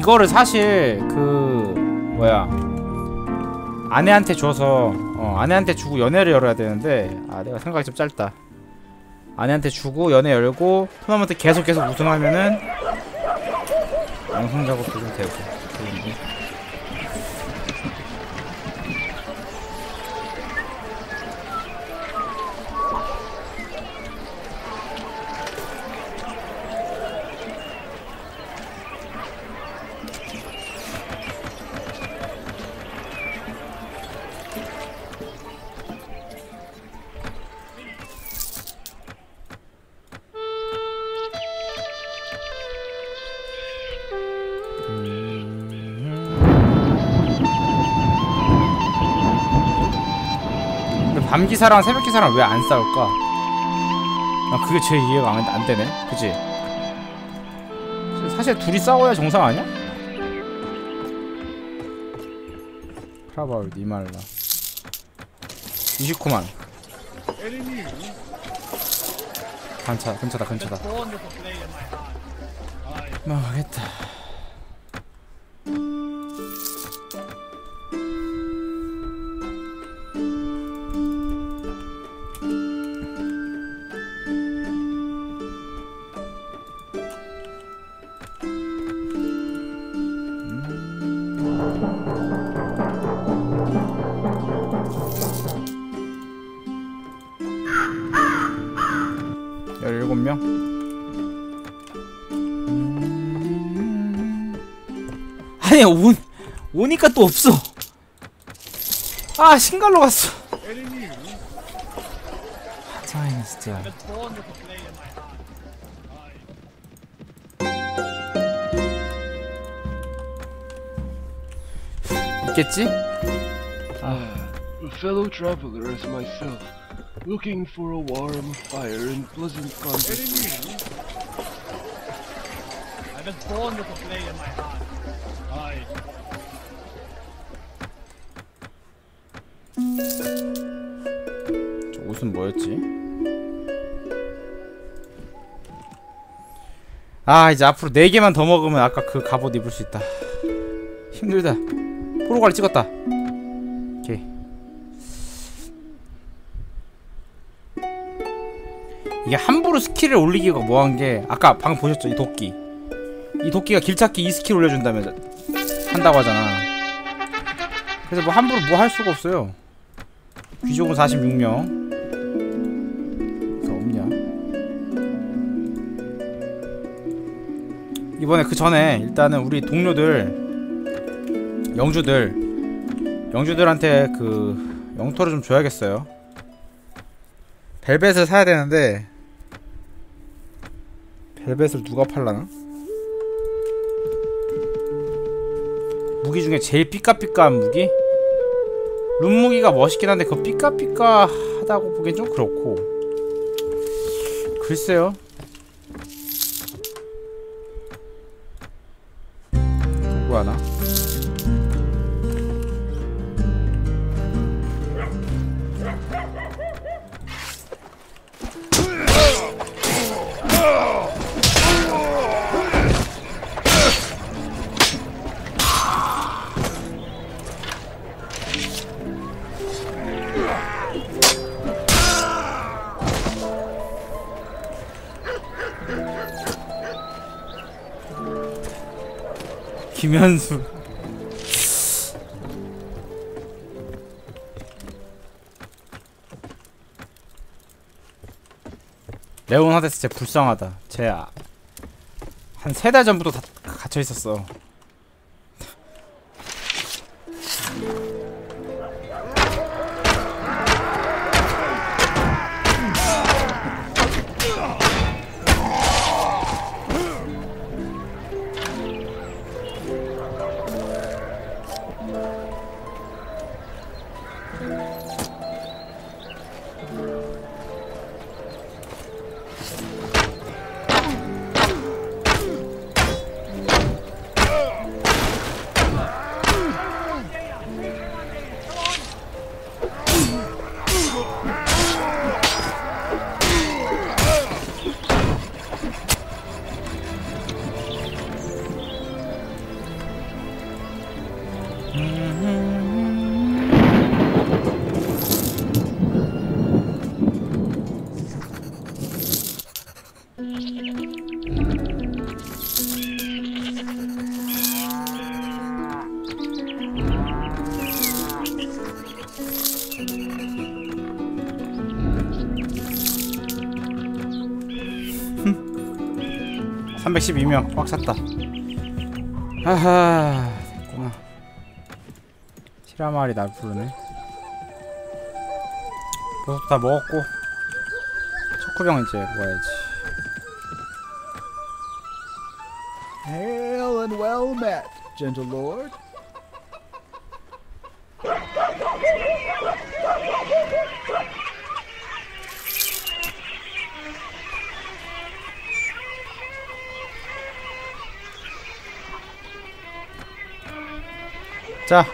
이거를 사실 그 뭐야 아내한테 줘서 어, 아내한테 주고 연애를 열어야 되는데 아 내가 생각이 좀 짧다. 아내한테 주고 연애 열고 토너먼트 계속 계속 우승하면은 양성 작업도 좀 되고 밤기사랑 새벽기사랑 왜 안 싸울까? 아 그게 제 이해가 안, 안 되네 그치? 사실 둘이 싸워야 정상 아니야? 크라바울 니말라 29만 근처 근처다 근처다 망하겠다 열일곱 명? 아니 온 오니까 또 없어. 아 신갈로 갔어. 짜이는 진짜 있겠지? A fellow traveler as myself, looking for a warm fire and pleasant conversation. I was born with a flame in my heart. Aye. 저 옷은 뭐였지? 아 이제 앞으로 4개만 더 먹으면 아까 그 갑옷 입을 수 있다 힘들다 포로갈 찍었다. 오케이. 이게 함부로 스킬을 올리기가 뭐한 게 아까 방금 보셨죠? 이 도끼. 이 도끼가 길찾기 이 스킬 올려준다며 한다고 하잖아. 그래서 뭐 함부로 뭐 할 수가 없어요. 귀족은 46명. 그래서 없냐? 이번에 그 전에 일단은 우리 동료들 영주들 영주들한테 그 영토를 좀 줘야겠어요 벨벳을 사야 되는데 벨벳을 누가 팔라나? 무기 중에 제일 삐까삐까한 무기? 룸 무기가 멋있긴 한데 그거 삐까삐까하다고 보기엔 좀 그렇고 글쎄요 누구 하나? 김현수. 레온 하데스 진짜 불쌍하다. 쟤 한 세 달 전부터 다 갇혀 있었어 (312명) 꽉 찼다. 하하 됐구나. 티라말이 날 부르네. 버섯 다 먹었고 초코병 이제 먹어야지. Hail and well met, gentle lord. 자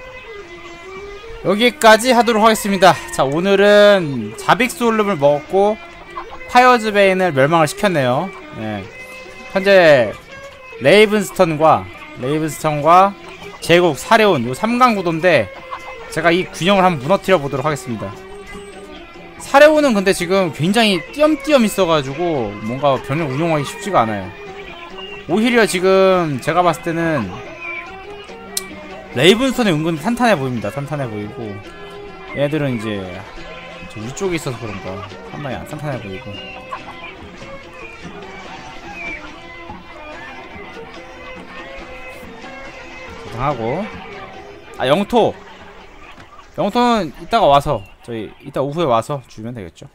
여기까지 하도록 하겠습니다. 자 오늘은 자빅솔름을 먹었고 파이어즈베인을 멸망을 시켰네요. 예. 현재 레이븐스턴과 레이븐스턴과 제국 사레온 요 3강 구도인데 제가 이 균형을 한번 무너뜨려 보도록 하겠습니다. 사레온은 근데 지금 굉장히 띄엄띄엄 있어가지고 뭔가 병력 운용하기 쉽지가 않아요. 오히려 지금 제가 봤을 때는 레이븐스턴이 은근 탄탄해 보입니다. 탄탄해 보이고. 얘들은 이제 저 위쪽에 있어서 그런가. 상당히 안 탄탄해 보이고. 하고. 아 영토. 영토는 이따가 와서 저희 이따 오후에 와서 주면 되겠죠.